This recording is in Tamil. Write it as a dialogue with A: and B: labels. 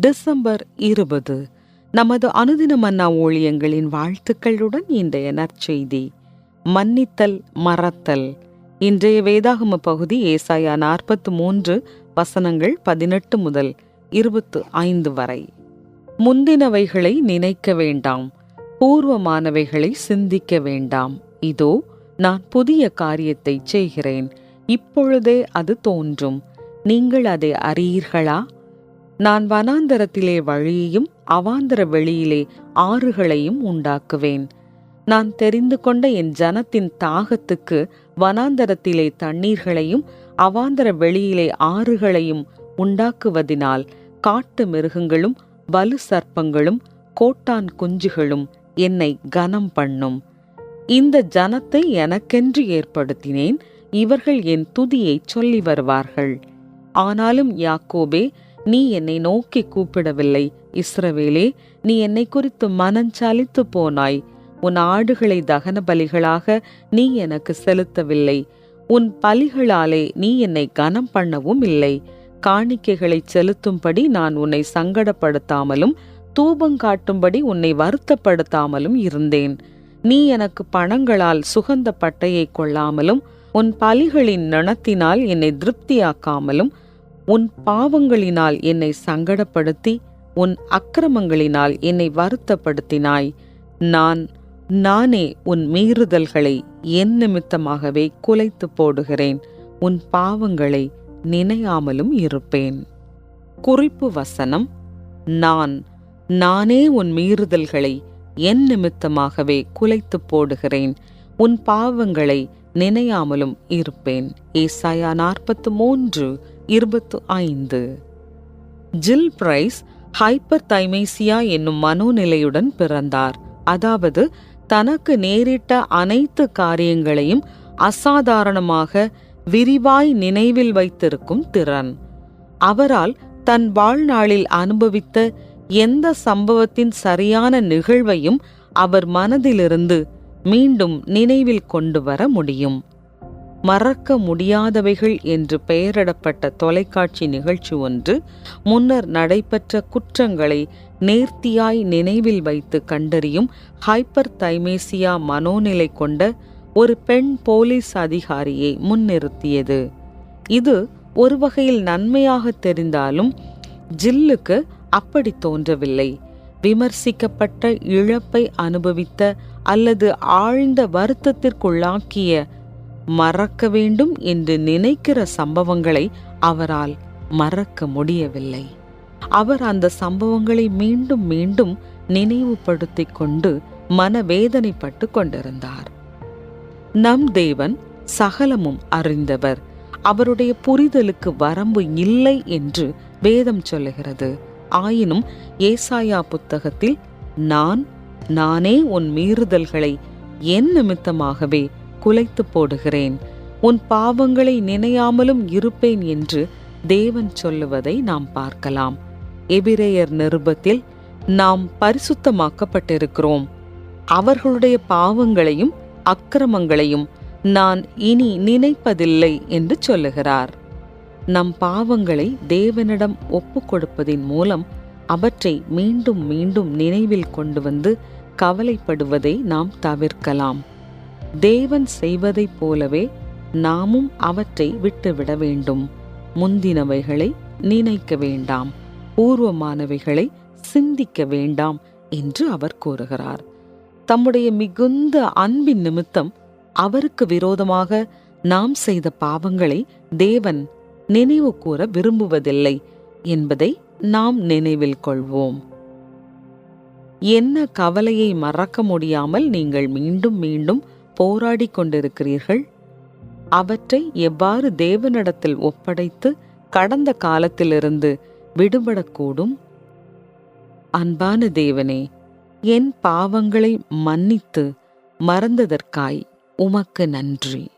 A: டிசம்பர் இருபது. நமது அனுதின மன்னா ஊழியங்களின் வாழ்த்துக்களுடன் இன்றைய நற்செய்தி மன்னித்தல் மறத்தல். இன்றைய வேதாகம பகுதி ஏசாயா நாற்பத்து மூன்று வசனங்கள் பதினெட்டு முதல் இருபத்து ஐந்து வரை. முந்தினவைகளை நினைக்க வேண்டாம் பூர்வமானவைகளை சிந்திக்க வேண்டாம். இதோ நான் புதிய காரியத்தை செய்கிறேன் இப்பொழுதே அது தோன்றும். நீங்கள் அதை அறியீர்களா? நான் வனாந்தரத்திலே வழியையும் அவாந்தர வெளியிலே ஆறுகளையும் உண்டாக்குவேன். நான் தெரிந்து கொண்ட என் ஜனத்தின் தாகத்துக்கு வனாந்தரத்திலே தண்ணீர்களையும் அவாந்தர வெளியிலே ஆறுகளையும் உண்டாக்குவதினால் காட்டு மிருகங்களும் வலு சர்ப்பங்களும் கோட்டான் குஞ்சுகளும் என்னை கனம் பண்ணும். இந்த ஜனத்தை எனக்கென்று ஏற்படுத்தினேன் இவர்கள் என் துதியை சொல்லி வருவார்கள். ஆனாலும் யாக்கோபே நீ என்னை நோக்கி கூப்பிடவில்லை. இஸ்ரவேலே நீ என்னை குறித்து மனஞ்சாலித்து போனாய். உன் ஆடுகளை தகன பலிகளாக நீ எனக்கு செலுத்தவில்லை. உன் பலிகளாலே நீ என்னை கனம் பண்ணவும் இல்லை. காணிக்கைகளை செலுத்தும்படி நான் உன்னை சங்கடப்படுத்தாமலும் தூபங்காட்டும்படி உன்னை வருத்தப்படுத்தாமலும் இருந்தேன். நீ எனக்கு பணங்களால் சுகந்த பட்டையை கொள்ளாமலும் உன் பலிகளின் நனத்தினால் என்னை திருப்தியாக்காமலும் உன் பாவங்களினால் என்னை சங்கடப்படுத்தி உன் அக்கிரமங்களினால் என்னை வருத்தப்படுத்தினாய். நான் நானே உன் மீறுதல்களை என் நிமித்தமாகவே குலைத்து போடுகிறேன். உன் பாவங்களை நினையாமலும் இருப்பேன். குறிப்பு வசனம் நான் நானே உன் மீறுதல்களை என் நிமித்தமாகவே குலைத்து போடுகிறேன். உன் பாவங்களை நினையாமலும் இருப்பேன். ஏசாயா நாற்பத்து மூன்று இருபத்து ஐந்து. ஜில் பிரைஸ் ஹைப்பர் தைமேசியா என்னும் மனோநிலையுடன் பிறந்தார். அதாவது தனக்கு நேரிட்ட அனைத்து காரியங்களையும் அசாதாரணமாக விரிவாய் நினைவில் வைத்திருக்கும் திறன். அவரால் தன் வாழ்நாளில் அனுபவித்த எந்த சம்பவத்தின் சரியான நிகழ்வையும் அவர் மனதிலிருந்து மீண்டும் நினைவில் கொண்டு வர முடியும். மறக்க முடியாதவைகள் என்று பெயரிடப்பட்ட தொலைக்காட்சி நிகழ்ச்சி ஒன்று முன்னர் நடைபெற்ற குற்றங்களை நேர்த்தியாய் நினைவில் வைத்து கண்டறியும் ஹைப்பர் தைமேசியா மனோநிலை கொண்ட ஒரு பெண் போலீஸ் அதிகாரியை முன்னிறுத்தியது. இது ஒரு வகையில் நன்மையாக தெரிந்தாலும் ஜில்லுக்கு அப்படி தோன்றவில்லை. விமர்சிக்கப்பட்ட இழப்பை அனுபவித்த அல்லது ஆழ்ந்த வருத்தத்திற்குள்ளாக்கிய மறக்க வேண்டும் என்று நினைக்கிற சம்பவங்களை அவரால் மறக்க முடியவில்லை. அவர் அந்த சம்பவங்களை மீண்டும் மீண்டும் நினைவுபடுத்திக் கொண்டு மனவேதனைப்பட்டு கொண்டிருந்தார். நம் தேவன் சகலமும் அறிந்தவர். அவருடைய புரிதலுக்கு வரம்பு இல்லை என்று வேதம் சொல்லுகிறது. ஆயினும் ஏசாயா புத்தகத்தில் நான் நானே உன் மீறுதல்களை என் நிமித்தமாகவே குலைத்து போடுகிறேன். உன் பாவங்களை நினையாமலும் இருப்பேன் என்று தேவன் சொல்லுவதை நாம் பார்க்கலாம். எபிரேயர் நிருபத்தில் நாம் பரிசுத்தமாக்கப்பட்டிருக்கிறோம். அவர்களுடைய பாவங்களையும் அக்கிரமங்களையும் நான் இனி நினைப்பதில்லை என்று சொல்லுகிறார். நம் பாவங்களை தேவனிடம் ஒப்பு கொடுப்பதின் மூலம் அவற்றை மீண்டும் மீண்டும் நினைவில் கொண்டு வந்து கவலைப்படுவதை நாம் தவிர்க்கலாம். தேவன் செய்வதைப் போலவே நாமும் அவற்றை விட்டுவிட வேண்டும். முந்தினவைகளை நினைக்க வேண்டாம். பூர்வமானவைகளை சிந்திக்க வேண்டாம் என்று அவர் கூறுகிறார். தம்முடைய மிகுந்த அன்பின் நிமித்தம் அவருக்கு விரோதமாக நாம் செய்த பாவங்களை தேவன் நினைவு கூற விரும்புவதில்லை என்பதை நாம் நினைவில் கொள்வோம். என்ன கவலையை மறக்க முடியாமல் நீங்கள் மீண்டும் மீண்டும் போராடி கொண்டிருக்கிறீர்கள்? அவற்றை எவ்வாறு தேவனிடத்தில் ஒப்படைத்து கடந்த காலத்திலிருந்து விடுபடக்கூடும்? அன்பான தேவனே என் பாவங்களை மன்னித்து மறந்ததற்காய் உமக்கு நன்றி.